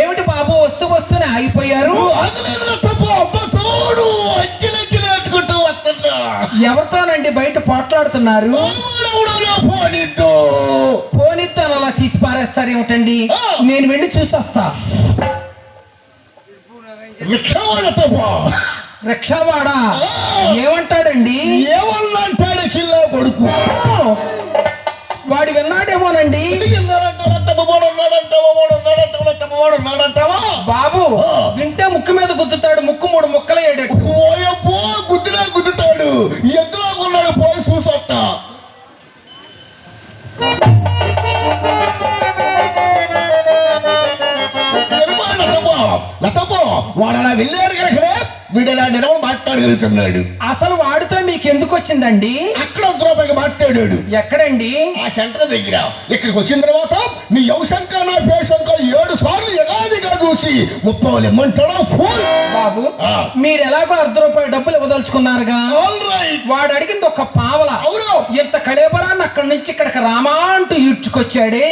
ఏమిటి బాబు? వస్తూ వస్తూనే ఆగిపోయారు? ఎవరితోనండి బయట పోట్లాడుతున్నారు? పోనీతో? అలా తీసి పారేస్తారు ఏమిటండి నేను వెళ్ళి చూసి వస్తా రిక్షావాళ్ళ తప్ప? రిక్షావాడా? ఏమంటాడండి? కొడుకు వాడు విన్నాడేమోనండి? బాబు వింటే ముక్కు మీద గుద్దుతాడు ముక్కు మూడు ముక్కలు ఓయబ్బో గుద్దునా గుద్దుతాడు. ఎందులో కొన్నాడు పోయి చూసొట్ట వాడు అలా వెళ్ళాడు కనుకనే వీడు ఇలా నిలబడి మాట్లాడగలుగుతున్నాడు అసలు మీకు ఎందుకు వచ్చిందండి అక్కడ ఒక రూపాయికి మాట్లాడాడు. ఎక్కడండి? ఆ సెంటర్ దగ్గర. ఇక్కడికి వచ్చిన తర్వాత నీ యవశంక నా పేషంక ఏడు సార్లు యగాదిగా చూసి ముప్పై ఇమ్మంటాడా? ఫోన్. బాబు ఆ. మీరు ఎలాగో అర్ధ రూపాయలు డబ్బులు ఇవ్వదలుచుకున్నారుగా? ఆల్ రైట్ వాడు అడిగింది ఒక పావల. అవును. ఇంత కడేబరాన్ని అక్కడి నుంచి ఇక్కడికి రామా అంటూ ఈడ్చుకొచ్చాడే.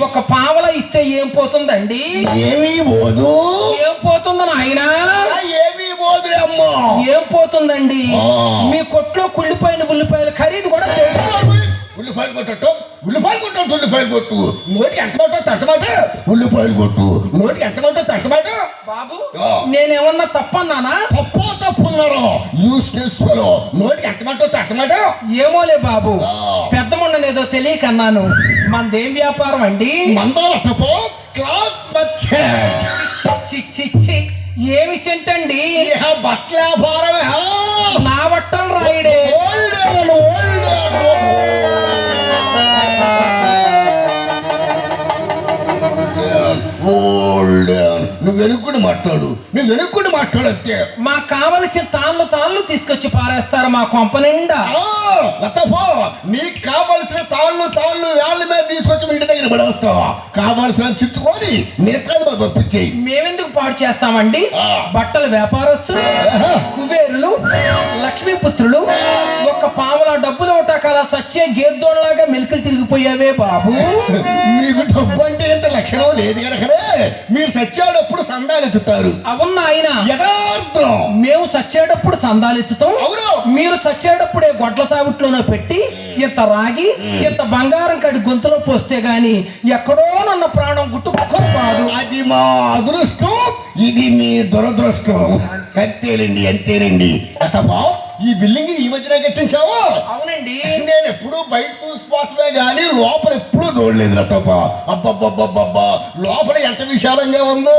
ఒక పావల ఇస్తే ఏం పోతుందండి? ఏమీ పోదు. ఏం పోతుంది నాయన ఆ, ఏమీ పోదులే అమ్మా. ఏం పోతుందండి. మీ కొట్లో కుళ్ళిపోయిన ఉల్లిపాయల ఖరీదు కూడా చేయాలి ఉల్లిపాయలు కొట్టట్టు ఉల్లిపాయలు కొట్టట్టు ఉల్లిపాయలు కొట్టు. నోటికి ఎంత మాట తట్టమాట ఉల్లిపాయలు కొట్టు. నోటికి ఎంత మాట తట్టమాట బాబు. నేనేమన్నా తప్పన్నానా? తప్ప తప్పున్నారు. యూస్లెస్ ఫెలో నోటికి ఎంత మాట తట్టమాట ఏమోలే బాబు. పెద్ద మొండనేదో తెలియక అన్నాను. మనదేం వ్యాపారం అండి? మందల తప్ప క్లాత్ మర్చెంట్ చి. ఏమి సెంట్ అండి బట్టల నా బట్టలు రాయుడే. నువ్వు వెనుక్కుని మాట్లాడు. నువ్వు వెనుక్కుని మాట్లాడతే మాకు కావలసిన తాళ్ళు తాళ్ళు తీసుకొచ్చి పారేస్తారు మా కొంప నిండా? నీకు కావలసిన తాళ్ళు తాళ్ళు వేళ్ళ మీద తీసుకొచ్చి దగ్గర పడేస్తావా కావలసిన చిచ్చుకొని మిగతాది పంపించేయి. మేమెందుకు పాడు చేస్తామండి. బట్టల వ్యాపారస్తులు కుబేరులు లక్ష్మీపుత్రులు ఒక పావల డబ్బులు ఒకటాక అలా చచ్చే గేద్దోళ్ళలాగా మెలికలు తిరిగిపోయావే బాబు. మీకు డబ్బు అంటే లక్షణం లేదు కనుకనే మీరు సచ్చేటప్పుడు సందాలు ఎత్తుతారు. అవునా ఆయన యథార్థం. మేము చచ్చేటప్పుడు చందాలు ఎత్తుతాం. అవును. మీరు చచ్చేటప్పుడే గొడ్ల చావుట్లోనే పెట్టి ఇంత రాగి ఇంత బంగారం కడి గొంతులో పోస్తే గాని ఎక్కడో నన్న ప్రాణం గుట్టుకొని కాదు అది మా అదృష్టం. ఇది మీ దురదృష్టం. అంతేనండి అంతేనండి. అతపా ఈ బిల్డింగ్ ఈ మధ్యన కట్టించావా? అవునండి. నేను ఎప్పుడు బయట చూసిపోతున్నా కానీ లోపల ఎప్పుడూ చూడలేదు రతప్ప అబ్బబ్బబ్బబ్బబ్బా. లోపల ఎంత విశాలంగా ఉందో.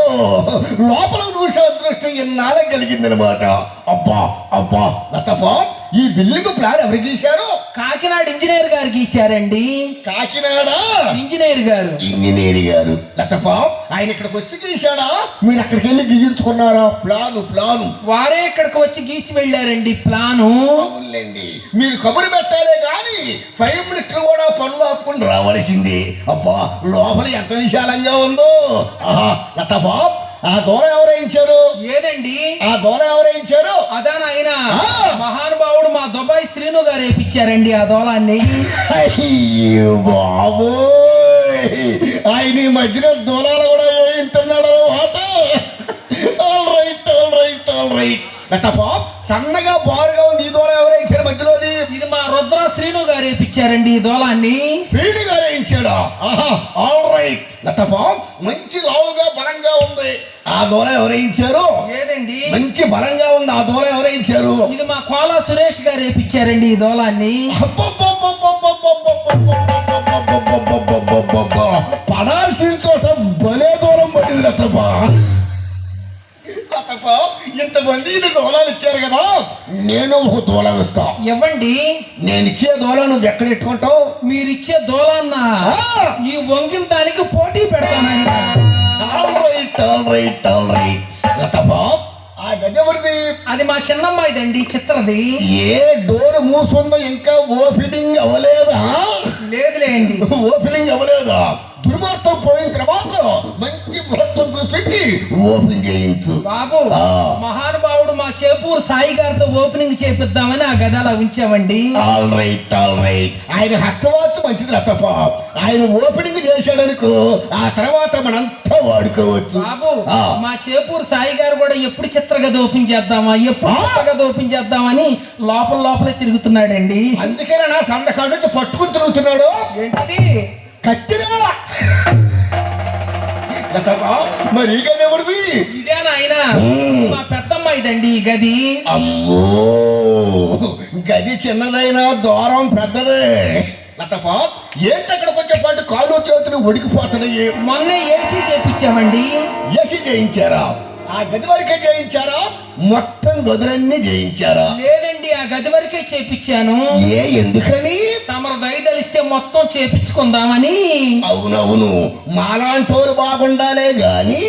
లోపల చూసే అదృష్టం ఎన్నాళ్ళకి కలిగింది అనమాట అబ్బా అబ్బా. రతప్ప ఈ బిల్డింగ్ ప్లాన్ ఎవరు గీశారు? కాకినాడ ఇంజనీర్ గారు గీశారండి. కాకినాడ? ఇంజనీర్ గారు. ఇంజనీర్ గారు. లతప్ప ఆయన ఇక్కడికి వచ్చి గీశాడా? మీరు అక్కడికి వెళ్ళి గీయించుకున్నారా? Plan plan. వారే ఇక్కడికి వచ్చి గీసి వెళ్ళారండి ప్లాను. అవునులేండి. మీరు కబురు పెట్టాలే కానీ ఫైవ్ మినిస్టర్ కూడా పనులు ఆపుకుని రావాల్సింది. అబ్బా లోపల ఎంత విశాలంగా ఉందో. ఆహా లతప్ప ఆ దూర ఎవరేయించారు? ఏదండి? ఆ దూర ఎవరేయించారు? అదా ఆయన. మహానుభావుడు మా దుబాయ్ శ్రీను గారు వేపించారండి ఆ దోలాన్ని. అయ్యో బాబోయ్! ఆయన ఈ మధ్యన దూరాలు కూడా వేయింటున్నాడు అన్నమాట all right all right all right లతప్ప సన్నగా బారుగా ఉంది. ఈ దూరం ఎవరేయించారు మధ్యలోది? ఇది మా రుద్ర శ్రీను గారు వేపించారండి ఈ దోలాన్ని. శ్రీని ఆహా ఆల్ రైట్ లతప్ప మంచి లావుగా బలంగా ఉంది. ఆ దూరం ఎవరేయించారు? ఏదండి? మంచి బలంగా ఉంది. ఆ దూరం ఎవరేయించారు? ఇది మా కోలా సురేష్ గారు వేపించారండి ఈ దోలాన్ని. పడాల్సిన చోట భలే దూరం పడింది లతప్ప లతప్ప ఇంతమంది ఇన్ని దూలాలు ఇచ్చారు కదా నేను ఒక దూలం ఇస్తా ఇవ్వండి నేను ఇచ్చే దూలం నువ్వు ఎక్కడ ఎట్టుకుంటావు మీరిచ్చే దోలాన్న? ఈ వంగిన దానికి పోటీ పెడతాను all right all right all right లతప్ప ఆ గది ఎవరిది? అది మా చిన్నమ్మాయిదండి చిత్రది. ఏ డోర్ మూసుందో ఇంకా ఓపెనింగ్ అవ్వలేదా? లేదులేండి. ఓపెనింగ్ అవ్వలేదా? దుర్మార్గం పోయిన తర్వాత మంచి ముహూర్తం చూపించి ఓపెన్ చేయించు. బాబు ఆ. మహానుభావుడు మా చేపూరు సాయి గారితో ఓపెనింగ్ చేపిద్దామని ఆ గది అలా ఉంచామండి. ఆల్ రైట్ ఆల్ రైట్ ఆయన హస్తవార్త మంచిది రతప్ప ఆయన ఓపెనింగ్ చేశాడనుకో ఆ తర్వాత మనంతా వాడుకోవచ్చు. బాబు. మా చేపూరు సాయి గారు కూడా ఎప్పుడు చిత్రగది ఓపెన్ చేద్దామా ఎప్పుడు. చిత్రగది ఓపెన్ చేద్దామని లోపల లోపలే తిరుగుతున్నాడండి. అందుకే నా సందకాడు పట్టుకుని తిరుగుతున్నాడు. ఏంటిది? కత్తిరా! మరి ఈ గది ఎవరిది? ఇదే నాయన. మా పెద్దమ్మాయిదండి ఈ గది. అమ్మో! గది చిన్నదైనా దూరం పెద్దదే. లతప్ప ఏంటి అక్కడికి వచ్చేపాటు కాళ్ళు చేతులు ఉడికిపోతున్నాయి మొన్నే ఏసీ చేపించామండి. ఏసీ చేయించారా? ఆ గది వరకే చేయించారా మొత్తం గదులన్నీ చేయించారా లేదండి ఆ గది వరకే చేపించాను. ఏ ఎందుకని తమరు దయదలిస్తే మొత్తం చేపించుకుందామని. అవునవును మాలాంటోరు బాగుండాలే గాని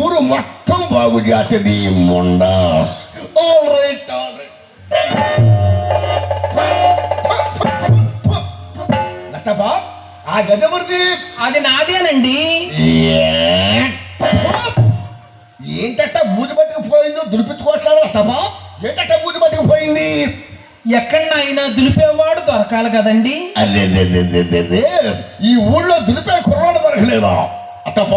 ఊరు మొత్తం బాగు చేస్తుంది మొండ. ఆల్ రైట్ ఆల్ లతప్ప ఆ గది అది నాదేనండి. ఏంటట్ట బూజు పట్టుకుపోయిందో దులిపించుకోవట్లేదు తప్ప ఏంటట్ట బూజు పట్టుకుపోయింది ఎక్కడైనా దులిపేవాడు దొరకాలి కదండి. ఈ ఊళ్ళో దులిపే కుర్రాడు దొరకలేదా? అత్తప్ప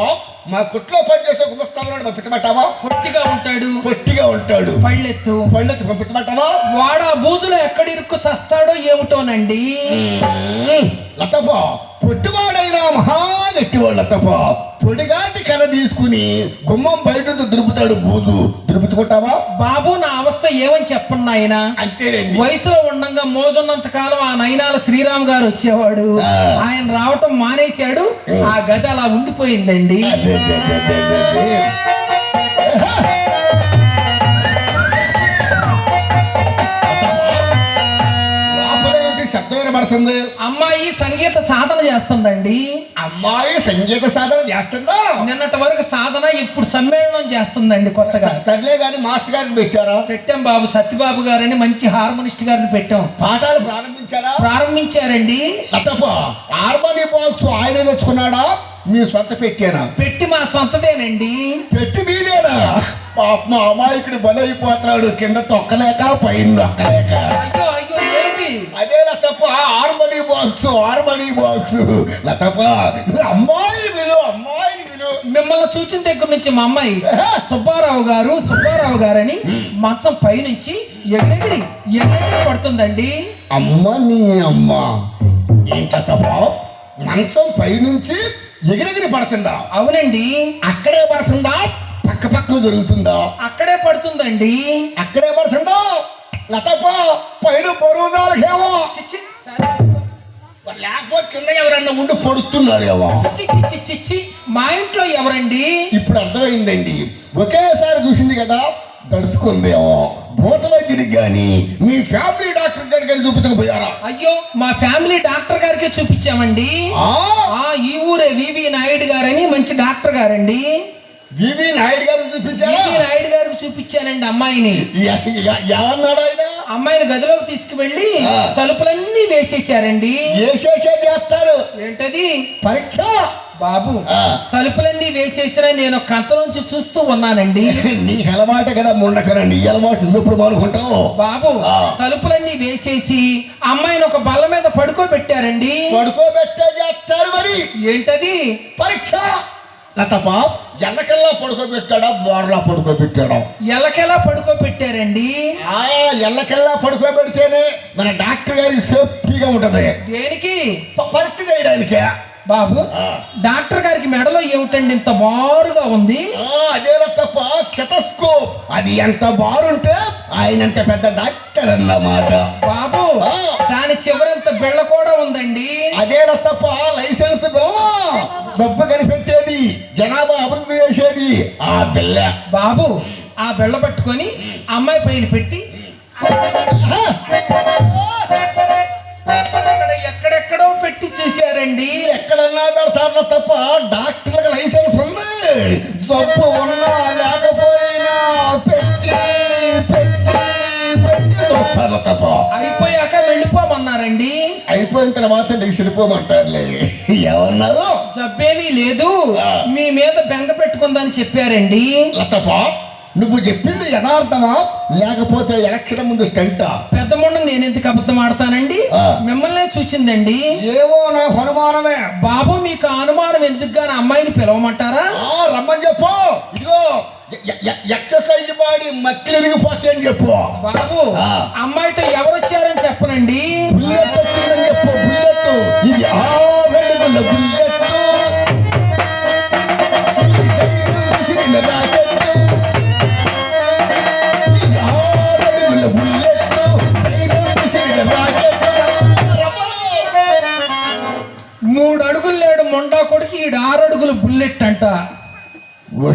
మా కుట్లో పనిచేసే గుమస్తామని పంపించమంటావా? పొట్టిగా ఉంటాడు. పొట్టిగా ఉంటాడు. పళ్ళెత్తు. పళ్ళెత్తి పంపించమంటావా? వాడు ఆ బూజులో ఎక్కడ ఇరుక్కు చస్తాడో ఏమిటోనండి? లతప్ప పొట్టివాడైనా మహా గట్టివాడు లతప్ప పొడిగాటి కర్ర తీసుకుని గుమ్మం బయట నుంచి దులుపుతాడు బూజు దులుపుచుకుంటావా బాబు నా అవస్థ ఏమని చెప్పండి ఆయన అంతేనండి వయసులో ఉండంగా మోజున్నంత కాలం ఆ నైనాల శ్రీరామ్ గారు వచ్చేవాడు. ఆయన రావటం మానేశాడు. ఆ గది అలా ఉండిపోయిందండి. వినబడుతుంది అమ్మాయి సంగీత సాధన చేస్తుందండి. అమ్మాయి సంగీత సాధన చేస్తుందా? నిన్నటి వరకు సాధన ఇప్పుడు సమ్మేళనం చేస్తుందండి కొత్తగా. సర్లే గాని మాస్టర్ గారిని పెట్టారా? పెట్టాం బాబు సత్యబాబు గారని మంచి హార్మోనిస్ట్ గారిని పెట్టాం. పాఠాలు ప్రారంభించారా? ప్రారంభించారండి. అత్తప్ప హార్మోని బాక్స్ ఆయన తెచ్చుకున్నాడా? మీ సొంత పెట్టానా? పెట్టి మా సొంతదేనండి. పెట్టి మీదేనా? పాప మా అమాయకుడు బలైపోతున్నాడు. కింద తొక్కలేక పైన నొక్కలేక అదే లతప్ప హార్మోని బాక్స్ హార్మోని బాక్స్. లతప్ప అమ్మాయిని విలు అమ్మాయిని విలు మిమ్మల్ని చూచిన దగ్గర నుంచి మా అమ్మాయి సుబ్బారావు గారు సుబ్బారావు గారని మంచం పైనుంచి ఎగిరెగిరి ఎగిరెగిరి పడుతుందండి. అమ్మ నీ అమ్మ. ఏంటప్ప మంచం పైనుంచి ఎగిరెగిరి పడుతుందా? అవునండి. అక్కడే పడుతుందా? పక్క పక్క దొరుకుతుందా అక్కడే పడుతుందండి. అక్కడే పడుతుందా? లతప్ప పైన చిచ్చి సరే. లేకపోతే కింద ఎవరన్నా ఉండి చిచ్చి చిచ్చి. మా ఇంట్లో ఎవరండి? ఇప్పుడు అర్థమైందండి. ఒకేసారి చూసింది కదా తడుచుకుందేమో భూత వైద్యుడికి కానీ మీ ఫ్యామిలీ డాక్టర్ గారికి కానీ చూపించకపోయారా? అయ్యో మా ఫ్యామిలీ డాక్టర్ గారికే చూపించామండి. ఆ? ఈ ఊరే వివి నాయుడు గారని మంచి డాక్టర్ గారండి. వివి నాయుడు గారికి చూపించారా? వివి నాయుడు గారికి చూపించానండి అమ్మాయిని. ఎవరన్నాడు ఆయన? అమ్మాయిని గదిలోకి తీసుకువెళ్ళి. తలుపులన్నీ వేసేసారండి శేషే చేస్తారు. ఏంటది? పరీక్ష? బాబు. తలుపులన్నీ వేసేసినా నేను కంతలోంచి చూస్తూ ఉన్నానండి. నీకు అలవాటు కదా ముండకరా నీ అలవాటు నువ్వు ఎప్పుడు మానుకుంటావు? బాబు. తలుపులన్నీ వేసేసి అమ్మాయిని ఒక బల్ల మీద పడుకోబెట్టారండి. పడుకోబెట్టే చేస్తారు మరి ఏంటది? పరీక్ష. లతప ఎల్లకల్లా పడుకోబెట్టాడా? బోర్లా పడుకోబెట్టాడా? ఎలకెలా పడుకోబెట్టారండి? ఆ ఎల్లకల్లా పడుకోబెడితేనే మన డాక్టర్ గారికి సేఫ్టీగా ఉంటది. దేనికి? పరీక్ష చేయడానికే. బాబు. డాక్టర్ గారికి మెడలో ఏమిటండి ఇంత బారుగా ఉంది? ఆ, అదే తప్ప సెటస్కోప్ అది ఎంత బారుంటే ఆయన అంత పెద్ద డాక్టర్ అన్నమాట. బాబు. దాని చివరంత బిళ్ళ కూడా ఉందండి. అదే తప్ప లైసెన్స్ డబ్బు కనిపెట్టేది జనాభా అభివృద్ధి చేసేది ఆ బిల్ల బాబు ఆ బిళ్ళ పట్టుకొని అమ్మాయి పైన పెట్టి అక్కడ ఎక్కడెక్కడో పెట్టి చూశారండి. ఎక్కడన్నా పెడతారు తప్ప డాక్టర్లకు లైసెన్స్ ఉంది. జబ్బు ఉన్నా లేకపోయినా పెట్టి పెట్టి పెట్టి చూస్తారు తప్ప. అయిపోయాక వెళ్ళిపోమన్నారండి. అయిపోయిన తర్వాత నీకు చెడిపోమంటారులే ఏమన్నారు? జబ్బేమీ లేదు. మీ మీద బెంగ పెట్టుకుందని చెప్పారండి. నువ్వు చెప్పింది యథార్థమా? లేకపోతే ఎలక్షన్ ముందు స్టంటా? పెద్ద మొండ నేను ఎందుకు అబద్ధం ఆడతానండి. మిమ్మల్నే చూచిందండి. ఏవో నాకు అనుమానమే. బాబు మీకు అనుమానం ఎందుకు గాని అమ్మాయిని పిలవమంటారా? ఆ, రమ్మని చెప్పు. ఇదిగో ఎక్సర్సైజ్ బాడీ మక్కిలు విరిగిపోతాయని చెప్పు. బాబు. అమ్మాయితో ఎవరు వచ్చారని చెప్పనండి. బుల్లెట్ వచ్చిందని చెప్పు బుల్లెట్ ఇది ఆ బుల్లెట్.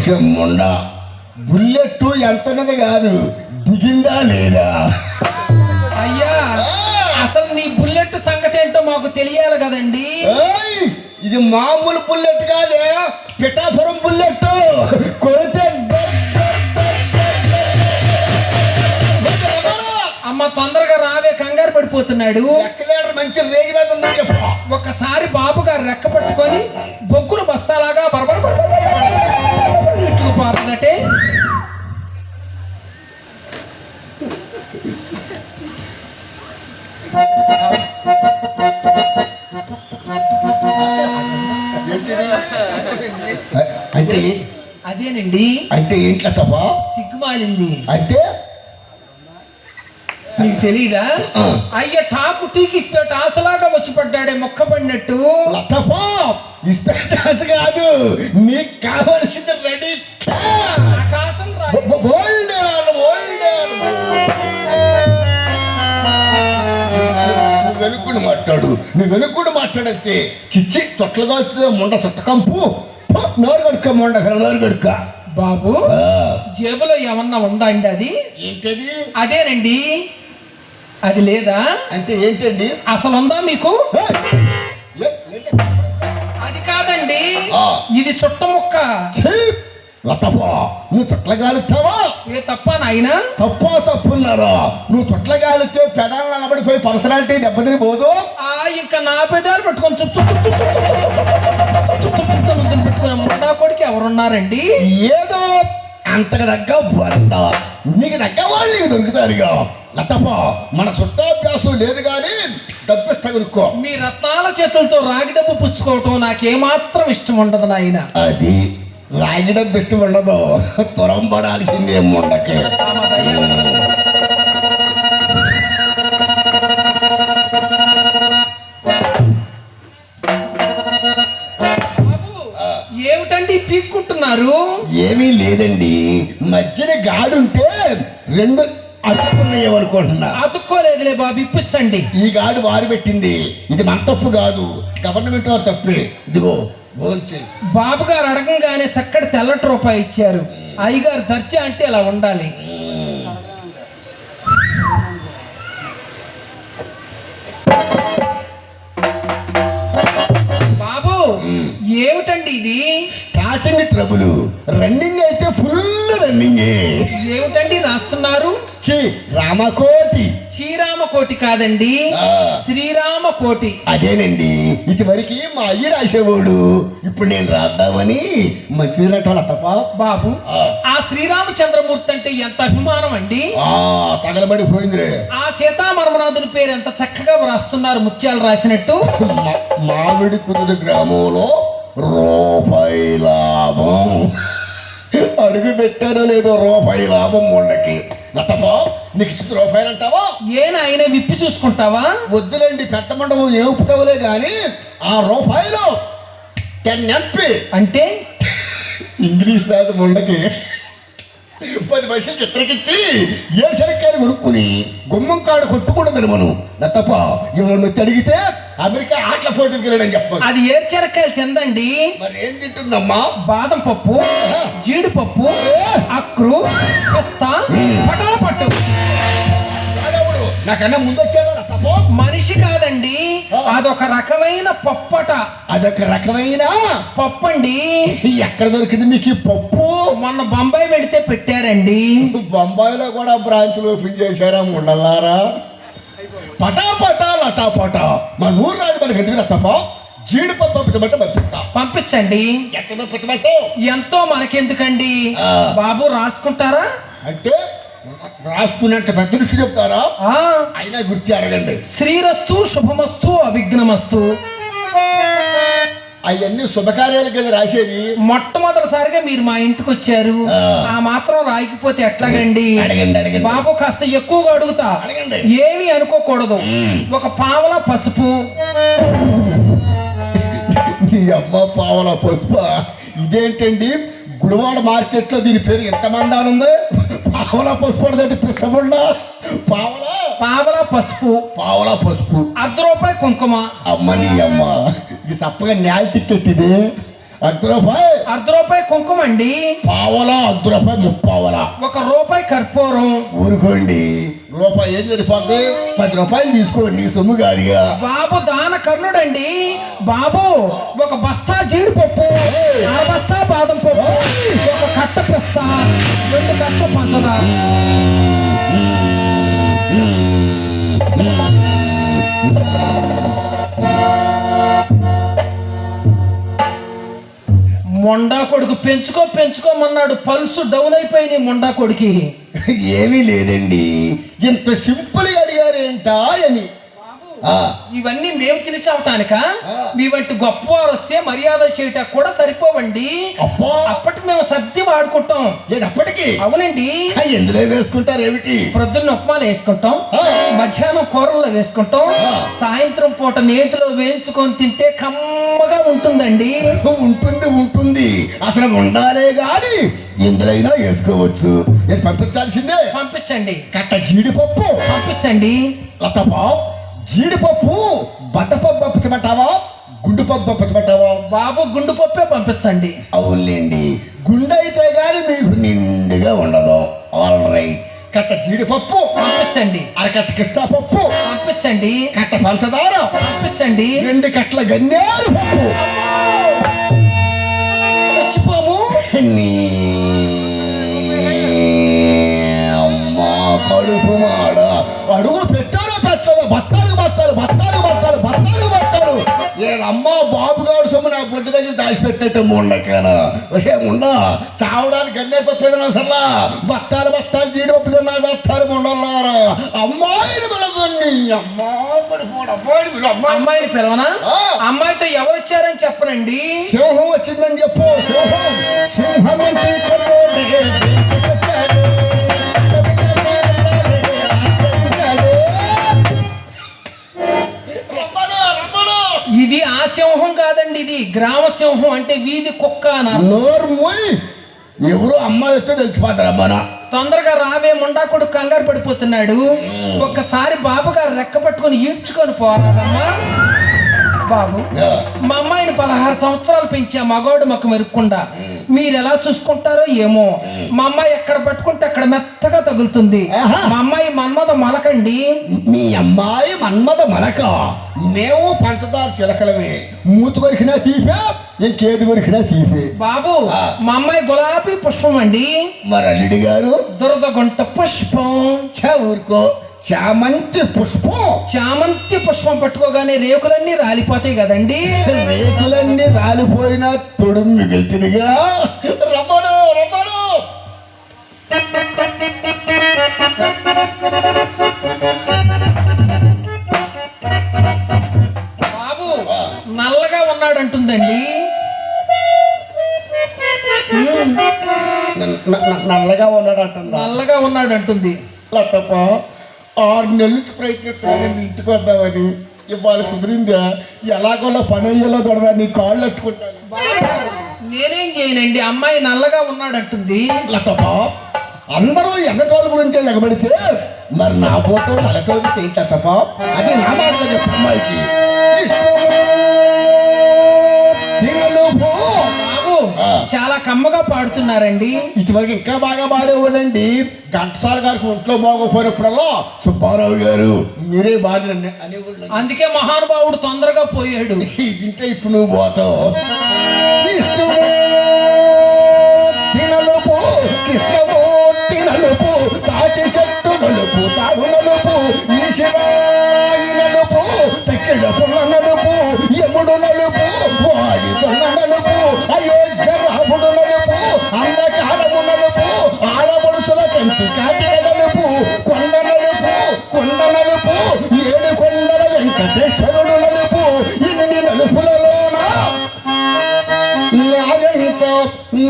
విషం మొండ బుల్లెట్ ఎంతన్నది కాదు. దిగిందా లేదా? అయ్యా అసలు నీ బుల్లెట్ సంగతి ఏంటో మాకు తెలియాలి కదండి. ఇది మామూలు బుల్లెట్ కాదే పిఠాపురం బుల్లెట్ కొడితే అమ్మ తొందరగా రావే కంగారు పడిపోతున్నాడు. మంచి రేగి మీద బాబు గారు రెక్క పట్టుకొని బొగ్గులు బస్తాలాగా బరబర పారుందటే అంటే అదేనండి. అంటే ఏంట్ల తప్ప సిగ్గుమాలింది అంటే నీకు తెలీదా? ఆ. అయ్య టాకు టీకిస్పేట ఆశలాగా వచ్చి పడ్డాడే మొక్క పడినట్టు ఇస్పెక్టాస్ కాదు నీకు కావలసింది రెడీ ఆకాశం ఓల్డ్ ఓల్డ్ నువ్వు వెనుక్కుని మాట్లాడు నువ్వు వెనుక్కుని మాట్లాడంతే. చిచ్చి తొట్లుగా మొండ చుట్టకంపు. నోరు కడుక్క మొండ అసలు నోరు కడుక్క బాబు జేబులో ఏమన్నా ఉందా అండి అది? ఏంటది? అదేనండి అది లేదా? అంటే ఏంటండి? అసలు ఉందా మీకు? అది కాదండి. ఇది చుట్ట ముక్క! లతపా నువ్వు చుట్లగాలుతావా ఏ తప్ప నాయనా? తప్పో తప్పున్నారా నువ్వు చుట్లగాలితే పెదాలు నిలబడిపోయి పర్సనాలిటీ దెబ్బతిని పోదు? ఆ ఇంకా నా పెదాలు పట్టుకొని చుట్టూ పెట్టుకుని ముండా కొడుకు ఎవరున్నారండి? ఏదో అంతకు తగ్గ నీకు తగ్గ వాళ్ళు నీకు దొరుకుతారుగా. లతప మన చుట్టాభ్యాసం లేదు కానీ డబ్బిస్తా కొనుక్కో మీ రత్నాల చేతులతో రాగి డబ్బు పుచ్చుకోవటం నాకేమాత్రం ఇష్టం ఉండదు నాయన. అది రాగి డబ్బు ఇష్టం ఉండదు. త్వరం పడాల్సిందే ముండకి. ఏమిటండి పీక్కుంటున్నారు? ఏమీ లేదండి. మధ్యన గాడుంటే రెండు అతుక్కోలేదులే బాబు ఇప్పించండి. ఈ గాడు వారు పెట్టింది ఇది మన తప్పు కాదు. గవర్నమెంట్ వారి తప్పే. ఇదిగో బాబు గారు అడగంగానే చక్కటి తెల్లటి రూపాయి ఇచ్చారు. అయ్యగారు దర్జా అంటే ఇలా ఉండాలి. బాబు ఏమిటండి ఇది? Starting trouble. రన్నింగ్ అయితే ఫుల్ రన్నింగే. ఏమిటండి రాస్తున్నారు? చి రామకోటి. శ్రీరామ కోటి కాదండి. ఆ. శ్రీరామ కోటి అదేనండి ఇదివరకు మా అయ్యి రాసేవాడు. ఇప్పుడు నేను రాద్దామని తప్ప బాబు ఆ. శ్రీరామచంద్రమూర్తి అంటే ఎంత అభిమానం అండి ఆ తగలబడిపోయిందిరే ఆ సీతామరమనాథుని పేరు ఎంత చక్కగా వ్రాస్తున్నారు ముత్యాలు రాసినట్టు? మామిడి కుదురు గ్రామంలో రూపాయి లాభం అడుగు పెట్టారో లేదో రూపాయి లాభం మొండకి లతప నీకు ఇచ్చిన రూపాయలు అంటావా? ఏనా ఆయన విప్పి చూసుకుంటావా? వద్దులండి పెట్ట మండపం ఏపుతావులే కానీ ఆ రూపాయలు టెన్ ఎంపీ. అంటే? ఇంగ్లీష్ రాదు ముండకి పది పైసలు చిత్రకిచ్చి ఏడు శనక్కాయలు కొనుక్కుని గుమ్మం కాడు కొట్టుకుంటుంది మనం. తప్ప ఎవరిని వచ్చి అడిగితే అమెరికా ఆటల పోటీకి వెళ్ళాడని చెప్పాలి అది ఏర్చెరకాయలు తిందండి. మరి ఏం తింటుందమ్మా? బాదం పప్పు జీడిపప్పు అక్రు పిస్తా పటాపట్టు వాడెవడు? నాకన్నా ముందు తప్ప మనిషి కాదండి. అదొక రకమైన పప్పట. అదొక రకమైన? పప్పండి. ఎక్కడ దొరికింది మీకు ఈ పప్పు? మొన్న బొంబాయి వెళితే పెట్టారండి. బొంబాయిలో కూడా బ్రాంచ్లు ఓపెన్ చేశారా ఉండలారా పటా పటా లటా పటా మా నూరు రాజు మనకి ఎందుకు తప్ప? జీడిపప్పు పంపించమంటే పంపిస్తా పంపించండి. ఎంత పంపించమంటే? ఎంతో మనకెందుకండి. బాబు రాసుకుంటారా? అంటే రాసుకున్నంత పెద్ద దృష్టి చెప్తారా? ఆ. అయినా గుర్తి అడగండి. శ్రీరస్తు శుభమస్తు అవిఘ్నమస్తు. అవన్నీ శుభకార్యాలు కదా రాసేది? మొట్టమొదటిసారిగా మీరు మా ఇంటికి వచ్చారు ఆ. మాత్రం రాయకపోతే ఎట్లాగండి? బాబు కాస్త ఎక్కువగా అడుగుతా. అడగండి. ఏమీ అనుకోకూడదు. ఒక పావల పసుపు. అమ్మ పావల పుష్ప ఇదేంటండి? గుడివాడ మార్కెట్లో దీని పేరు ఎంత మండానుంది పావల పుష్ప అంటే పావల? పావల పసుపు. పావల పసుపు. అర్ధ రూపాయి కుంకుమ. అమ్మ నీ అమ్మ. ఇది తప్పగా న్యాయ టికెట్ ఇది. అర్ధ రూపాయి అర్ధ రూపాయి కుంకుమ అండి. పావల అర్ధ రూపాయి ముప్పావల. ఒక రూపాయి కర్పూరం. ఊరుకోండి. రూపాయి ఏం సరిపోద్ది? పది రూపాయలు తీసుకోండి నీ సొమ్ము గారిగా. బాబు దాన కర్ణుడండి. బాబు ఒక బస్తా జీడిపప్పు అర బస్తా బాదం పప్పు ఒక కట్ట పిస్తా రెండు కట్ట పంచదార. మొండా కొడుకు పెంచుకో పెంచుకోమన్నాడు. పల్సు డౌన్ అయిపోయింది మొండా కొడుకి. ఏమీ లేదండి. ఇంత సింపుల్గా అడిగారేంటా అని. ఇవన్నీ మేము తెలిసి అవటానిక ఆ. మీ వంటి గొప్పవారు వస్తే మర్యాదలు చేయటం కూడా సరిపోవండి. అప్పటికి మేము సర్ది వాడుకుంటాం. అప్పటికి. అవునండి. ఎందులో వేసుకుంటారు ఏమిటి? ప్రొద్దున్న ఉప్మాలు వేసుకుంటాం. మధ్యాహ్నం కూరల్లో వేసుకుంటాం. సాయంత్రం పూట నేతిలో వేయించుకొని తింటే కమ్మగా ఉంటుందండి. ఉంటుంది ఉంటుంది. అసలు ఉండాలే గాని ఎందులైనా వేసుకోవచ్చు. పంపించాల్సిందే. పంపించండి. కట్ట జీడిపప్పు. పంపించండి. లతపా జీడిపప్పు బట్టపప్పు పంపించమంటావా? గుండు పప్పు పంపించమంటావా? బాబు గుండు పప్పే పంపించండి. అవునులేండి. గుండె అయితే గాని మీకు నిండుగా ఉండదు. ఆల్ రైట్ కట్ట జీడిపప్పు పంపించండి. అరకట్ట కిస్తా పప్పు పంపించండి. కట్ట పంచదార పంపించండి. రెండు కట్ల గన్నేరు పప్పు. చచ్చిపోము. నీ అమ్మా కడుపు అమ్మ బాబు గారు సొమ్ము నా బొడ్డు దగ్గర దాచిపెట్టినట్టు ముండకానా ఒకే ముండ చావడానికి అన్నే పప్పేదన అసలు బత్తాలు బత్తాలు జీడిపప్పు తిన్నా బత్తాలు ముండలారా అమ్మాయిని పిలవండి అమ్మాయిని పిలు, అమ్మాయి అమ్మాయిని పిలవనా. అమ్మాయితో ఎవరు వచ్చారని చెప్పనండి? సింహం వచ్చిందని చెప్పు సింహం. సింహం అంటే ఇది ఆ సింహం కాదండి ఇది గ్రామ సింహం అంటే వీధి కుక్క అని అర్థం. నోరు మూయ్. ఎవరు అమ్మాయి వస్తే తెలిసిపోతారు అమ్మాన. తొందరగా రావే ముండా కొడుకు కంగారు పడిపోతున్నాడు. ఒక్కసారి బాబు గారు రెక్క పట్టుకొని ఈడ్చుకొని పోరాదమ్మా. బాబు మా అమ్మాయిని పదహారు సంవత్సరాలు పెంచా మగవాడు మాకు మెరుక్కుండా. మీరు ఎలా చూసుకుంటారో ఏమో. మా అమ్మాయి ఎక్కడ పట్టుకుంటే అక్కడ మెత్తగా తగులుతుంది. మా అమ్మాయి మన్మద మలకండి. మీ అమ్మాయి మన్మద మనక మేము పంచదార చిలకలమే. మూతి కొరికినా తీపే ఇంకేది కొరికినా తీపే. బాబు. మా అమ్మాయి గులాబీ పుష్పం అండి. మరి అల్లుడి గారు? దురదగుంట పుష్పం. చా ఊరుకో. చామంతి పుష్పం. చామంతి పుష్పం పట్టుకోగానే రేకులన్నీ రాలిపోతాయి కదండి. రేకులన్నీ రాలిపోయిన తొడు మిగులుతుందిగా. రమ్మను రమ్మను. బాబు న- నల్లగా ఉన్నాడు అంటుందా నల్లగా ఉన్నాడంటుంది. లతప్ప ఆరు నెలల నుంచి ప్రయత్నిస్తున్నాను మీ ఇంటికి వద్దామని. ఇవాళ కుదిరిందా? ఎలాగోలా పని అయ్యేలా దొరదా నీ కాళ్ళు అట్టుకుంటాను. నేనేం చేయనండి అమ్మాయి నల్లగా ఉన్నాడంటుంది. లతప్ప అందరూ ఎగటోళ్ళ గురించే ఎగబడితే మరి నా ఫోటో నల్లటోళ్ళకి ఏంటి లతప్ప అది నా మాట చెప్పు అమ్మాయికి. చాలా కమ్మగా పాడుతున్నారండి. ఇటువరకు ఇంకా బాగా పాడేవాడండి ఘంటసాల గారికి ఒంట్లో బాగోపోయినప్పుడల్లా సుబ్బారావు గారు మీరే బాగా అనేవాళ్ళు. అందుకే మహానుభావుడు తొందరగా పోయాడు. ఇంటే ఇప్పుడు నువ్వు పోతావు. విష్ణు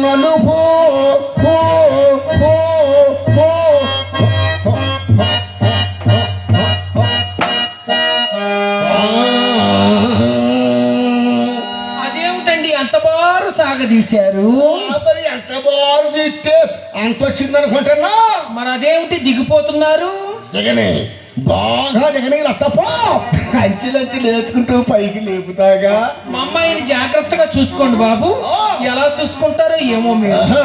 నన్ను పో అదేమిటండి అంత బారు సాగదీశారు? మరి ఎంత బారు తీస్తే అంత వచ్చిందనుకుంటున్నా. మరి అదేమిటి దిగిపోతున్నారు? జగనే బాగా జగనే లత్తప్ప అంచెలంచి లేచుకుంటూ పైకి లేపుతాగా. మా అమ్మాయిని జాగ్రత్తగా చూసుకోండి బాబు. ఎలా చూసుకుంటారో ఏమో మీరు.